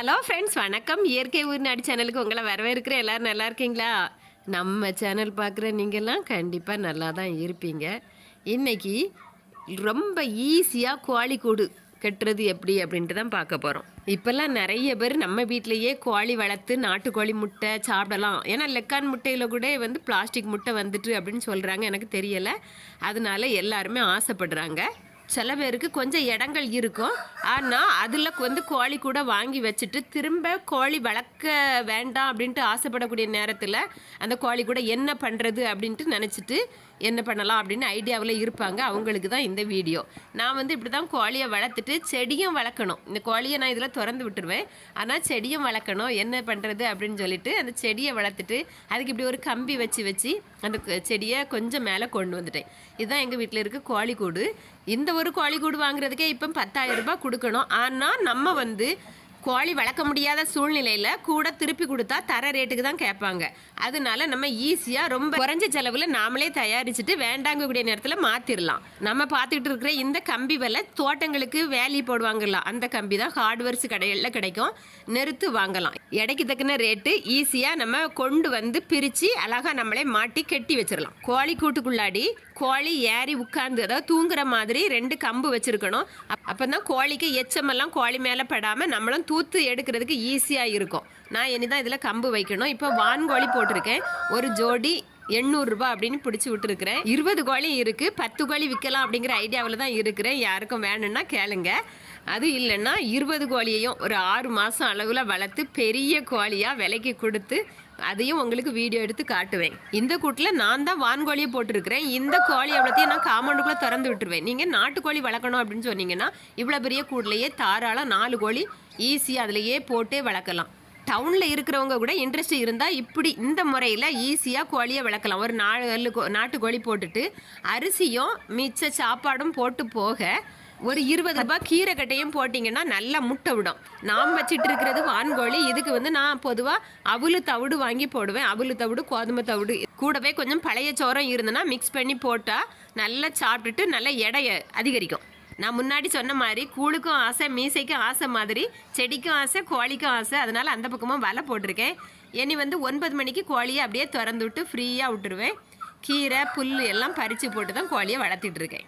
Hello friends வணக்கம். இயற்கை ஊர் சேனலுக்கு உங்களை வரவேற்கிற எல்லோரும் நல்லா இருக்கீங்களா? நம்ம சேனல் பார்க்குற நீங்கள்லாம் கண்டிப்பாக நல்லா தான் இருப்பீங்க. இன்னைக்கு ரொம்ப ஈஸியாக கோழி கூடு கட்டுறது எப்படி அப்படின்ட்டு தான் பார்க்க போகிறோம் இப்போல்லாம் நிறைய பேர் நம்ம வீட்டிலையே கோழி வளர்த்து நாட்டுக்கோழி முட்டை சாப்பிடலாம். ஏன்னா லெக்கான் முட்டையில் கூட வந்து பிளாஸ்டிக் முட்டை வந்துட்டு அப்படின்னு சொல்கிறாங்க எனக்கு தெரியலை. அதனால எல்லாருமே ஆசைப்படுறாங்க. சில பேருக்கு கொஞ்சம் இடங்கள் இருக்கும். ஆனால் அதில் வந்து கோழி கூட வாங்கி வச்சுட்டு திரும்ப கோழி வளர்க்க வேண்டாம் அப்படின்ட்டு ஆசைப்படக்கூடிய நேரத்தில் அந்த கோழி கூட என்ன பண்ணுறது அப்படின்ட்டு நினச்சிட்டு என்ன பண்ணலாம் அப்படின்னு ஐடியாவில் இருப்பாங்க. அவங்களுக்கு தான் இந்த வீடியோ. நான் வந்து இப்படி தான் கோழியை வளர்த்துட்டு செடியும் வளர்க்கணும். இந்த கோழியை நான் இதில் திறந்து விட்டுருவேன். ஆனால் செடியும் வளர்க்கணும். என்ன பண்ணுறது அப்படின்னு சொல்லிட்டு அந்த செடியை வளர்த்துட்டு அதுக்கு இப்படி ஒரு கம்பி வச்சு வச்சு அந்த செடியை கொஞ்சம் மேலே கொண்டு வந்துட்டேன். இதுதான் எங்கள் வீட்டில் இருக்க கோழி கூடு இந்த ஒரு கோழி கூடு வாங்குறதுக்கே இப்போ பத்தாயிரம் ரூபாய் கொடுக்கணும். ஆனால் நம்ம வந்து கோழி வளர்க்க முடியாத சூழ்நிலையில் கூட திருப்பி கொடுத்தா தர ரேட்டுக்கு தான் கேட்பாங்க. அதனால நம்ம ஈஸியாக ரொம்ப குறைஞ்ச செலவில் நாமளே தயாரிச்சுட்டு வேண்டாங்கக்கூடிய நேரத்தில் மாற்றிடலாம் நம்ம பார்த்துக்கிட்டு இருக்கிற இந்த கம்பி விலை தோட்டங்களுக்கு வேலி போடுவாங்கல்ல அந்த கம்பி தான் ஹார்ட்வேர்ஸ் கடைகளில் கிடைக்கும். நிறுத்து வாங்கலாம். எடைக்கு தக்கின ரேட்டு ஈஸியாக நம்ம கொண்டு வந்து பிரித்து அழகாக நம்மளே மாட்டி கட்டி வச்சிடலாம் கோழி கூட்டுக்குள்ளாடி கோழி ஏறி உட்கார்ந்து அதாவது தூங்குற மாதிரி ரெண்டு கம்பு வச்சுருக்கணும். அப்போ தான் கோழிக்கு எச்சமெல்லாம் கோழி மேலே படாமல் நம்மளும் தூத்து எடுக்கிறதுக்கு ஈஸியாக இருக்கும். நான் இனி தான் இதில் கம்பு வைக்கணும். இப்போ வான்கோழி போட்டிருக்கேன். ஒரு ஜோடி எண்ணூறுரூபா அப்படின்னு பிடிச்சி விட்டுருக்குறேன். இருபது கோழி இருக்குது பத்து கோழி விற்கலாம் அப்படிங்கிற ஐடியாவில் தான் இருக்கிறேன். யாருக்கும் வேணும்னா கேளுங்க. அது இல்லைன்னா இருபது கோழியையும் ஒரு ஆறு மாதம் அளவில் வளர்த்து பெரிய கோழியாக விலைக்கு கொடுத்து அதையும் உங்களுக்கு வீடியோ எடுத்து காட்டுவேன். இந்த கூட்டில் நான் தான் வான்கோழியை போட்டிருக்கிறேன். இந்த கோழி எவ்வளோத்தையும் நான் காம்பவுண்டுக்குள்ளே திறந்து விட்டுருவேன். நீங்கள் நாட்டுக்கோழி வளர்க்கணும் அப்படின்னு சொன்னீங்கன்னா இவ்வளோ பெரிய கூட்லையே தாராளம் நாலு கோழி ஈஸியாக அதிலேயே போட்டே வளர்க்கலாம். டவுனில் இருக்கிறவங்க கூட இன்ட்ரெஸ்ட் இருந்தால் இப்படி இந்த முறையில் ஈஸியாக கோழியை வளர்க்கலாம். ஒரு நாலு கோ- நாட்டுக்கோழி போட்டுட்டு அரிசியும் மிச்ச சாப்பாடும் போட்டு போக ஒரு இருபது ரூபாய் கீரைக்கட்டையும் போட்டிங்கன்னா நல்லா முட்டை விடும். நாம் வச்சிட்டு இருக்கிறது வான்கோழி இதுக்கு வந்து நான் பொதுவாக அவுளு தவிடு வாங்கி போடுவேன். அவுளு தவிடு கோதுமை தவிடு. கூடவே கொஞ்சம் பழைய சோறம் இருந்ததுன்னா மிக்ஸ் பண்ணி போட்டால் நல்லா சாப்பிட்டுட்டு நல்ல எடையை அதிகரிக்கும். நான் முன்னாடி சொன்ன மாதிரி கூழுக்கும் ஆசை மீசைக்கும் ஆசை மாதிரி செடிக்கும் ஆசை கோழிக்கும் ஆசை. அதனால் அந்த பக்கமும் வலை போட்டிருக்கேன். இனி வந்து ஒன்பது மணிக்கு கோழியை அப்படியே திறந்து விட்டு ஃப்ரீயாக விட்டுருவேன். கீரை புல் எல்லாம் பறித்து போட்டு தான் கோழியை வளர்த்துட்ருக்கேன்